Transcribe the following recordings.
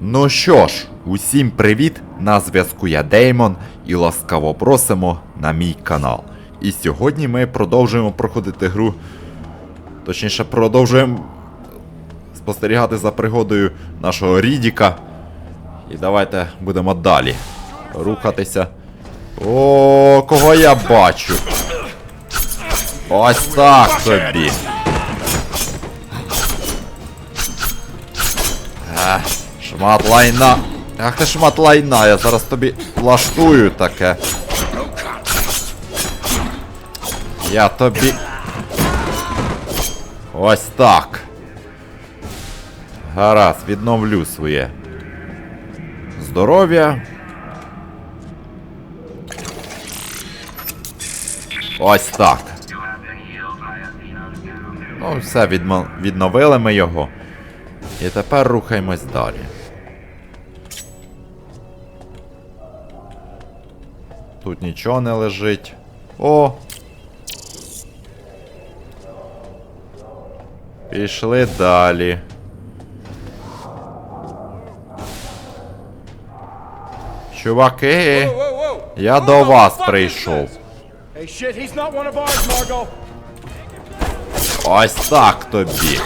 Ну що ж, усім привіт! На зв'язку я Деймон і ласкаво просимо на мій канал. І сьогодні ми продовжуємо проходити гру. Точніше, продовжуємо спостерігати за пригодою нашого Рідіка. І давайте будемо далі рухатися. О, кого я бачу? Ось так тобі. Шмат лайна. Ах ти шмат лайна, я зараз тобі влаштую таке. Я тобі. Ось так. Гаразд, відновлю своє. Здоров'я. Ось так. Ну, все, відмо... відновили ми його. І тепер рухаємось далі. Тут нічого не лежить. О! Пішли далі. Чуваки, я до вас прийшов. Ось так тобі.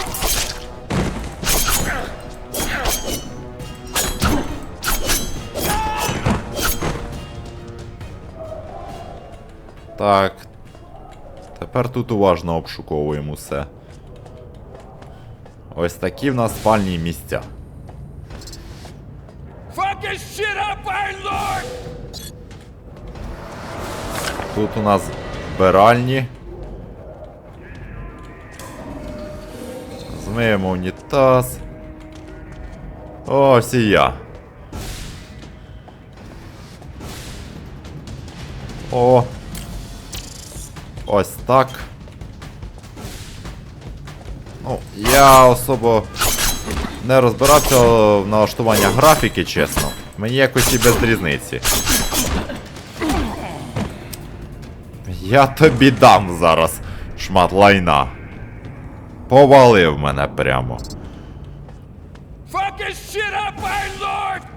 Так. Тепер тут уважно обшуковуємо все. Ось такі в нас спальні місця. Тут у нас вбиральні. Змиємо унітаз. Ось і я. О. Ось так. Ну, я особо не розбирався в налаштування графіки, чесно. Мені якось і без різниці. Я тобі дам зараз шмат лайна. Повалив мене прямо. Fuck his shit up, Iron Lord!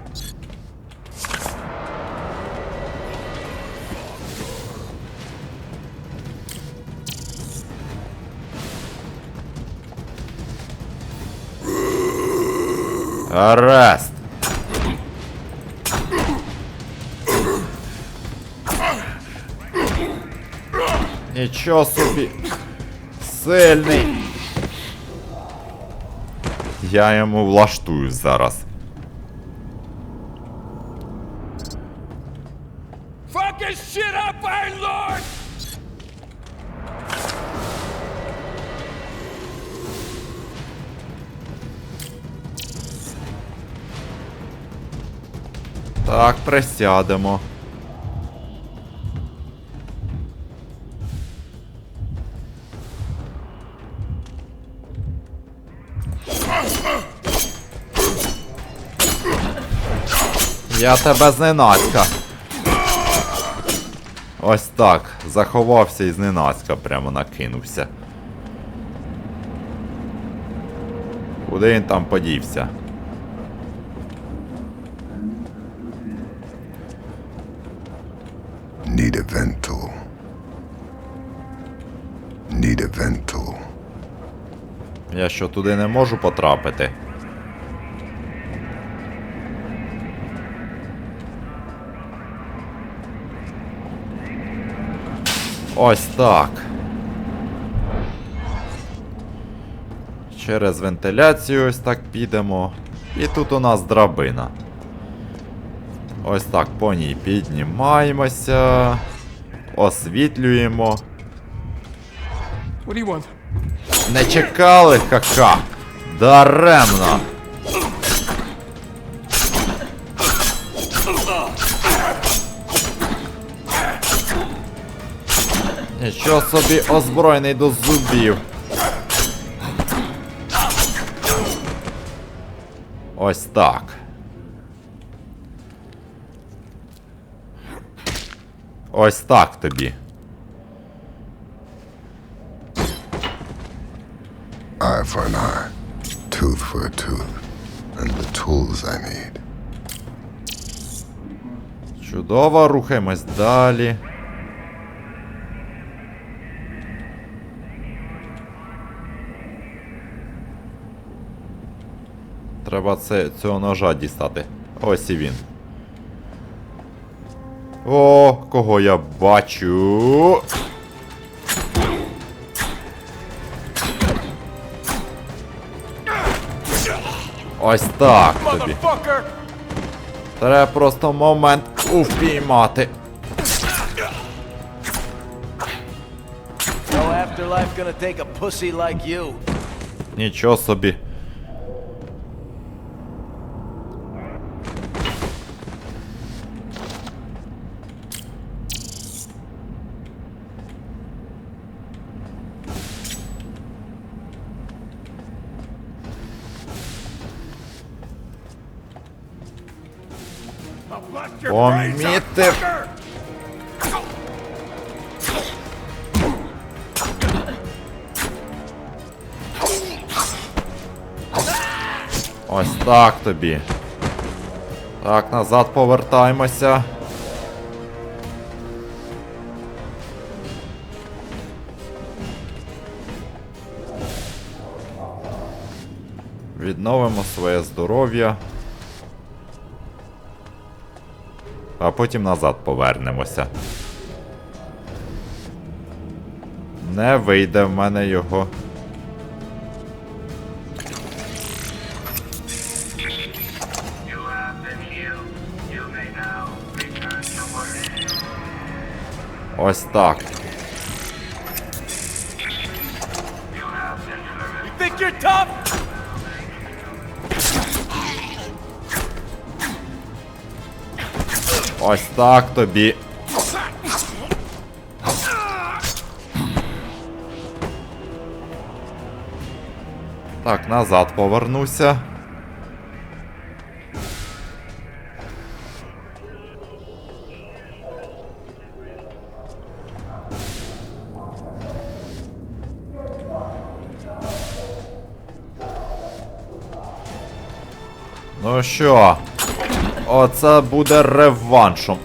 Арест. Нічого собі. Сильний. Я йому влаштую зараз. Fuck his shit up, Iron Lord! Так, присядемо. Я тебе зненацька. Ось так. Заховався і зненацька прямо накинувся. Куди він там подівся? Need a ventile. Need a ventile. Я що туди не можу потрапити? Ось так. Через вентиляцію ось так підемо. І тут у нас драбина. Ось так по ній піднімаємося. Освітлюємо. Не чекали, кака. Даремно. Нічого собі озброєний до зубів. Ось так. Ось так тобі. Eye for an eye, tooth for a tooth. and the tools I need. Чудово, рухаємось далі. Треба це, цього ножа дістати. Ось і він. О, кого я бачу. Ось так тобі. Треба просто момент упіймати. No afterlife Помітив. Ось так тобі. Так, назад повертаємося. Відновимо своє здоров'я. А потім назад повернемося. Не вийде в мене його. Ось have Ось так тобі. Так, назад повернуся. Ну що, оце буде реваншом.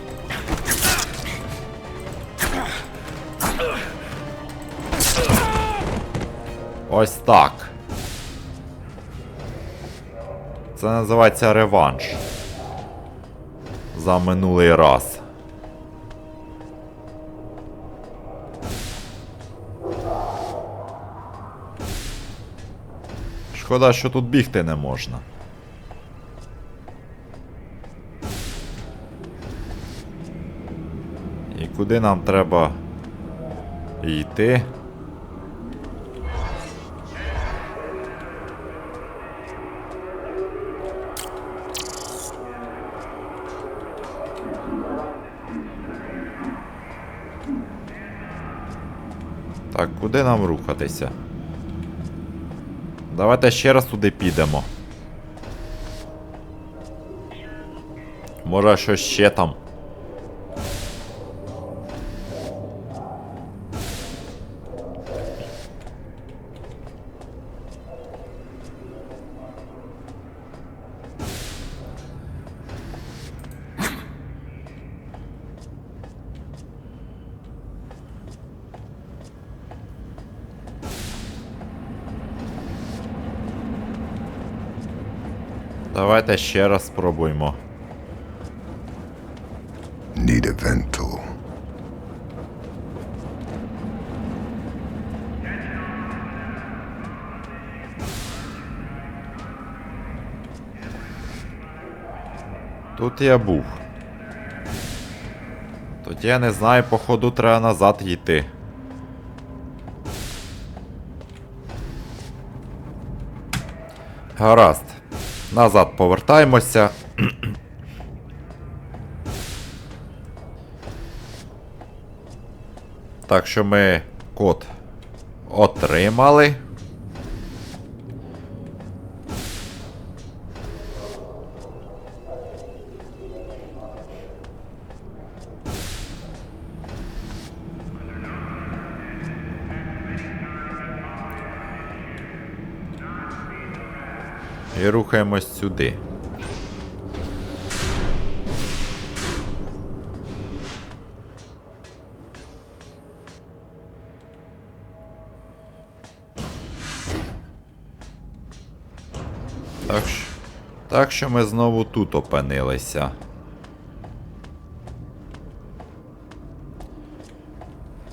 Ось так. Це називається реванш. За минулий раз. Шкода, що тут бігти не можна. Куди нам треба йти? Так, куди нам рухатися? Давайте ще раз туди підемо. Може, що ще там. Давайте ще раз спробуємо. Need a vent tool. Тут я був. Тоді я не знаю, походу треба назад йти. Гаразд. Назад повертаємося. Так що ми код отримали. І рухаємось сюди. Так що, так що ми знову тут опинилися.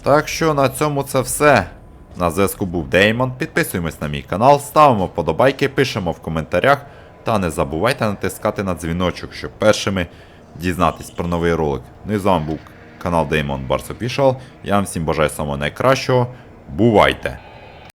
Так що на цьому це все. На зв'язку був Деймон. Підписуємось на мій канал, ставимо вподобайки, пишемо в коментарях. Та не забувайте натискати на дзвіночок, щоб першими дізнатись про новий ролик. Ну і з вами був канал Деймон Official. Я вам всім бажаю самого найкращого. Бувайте!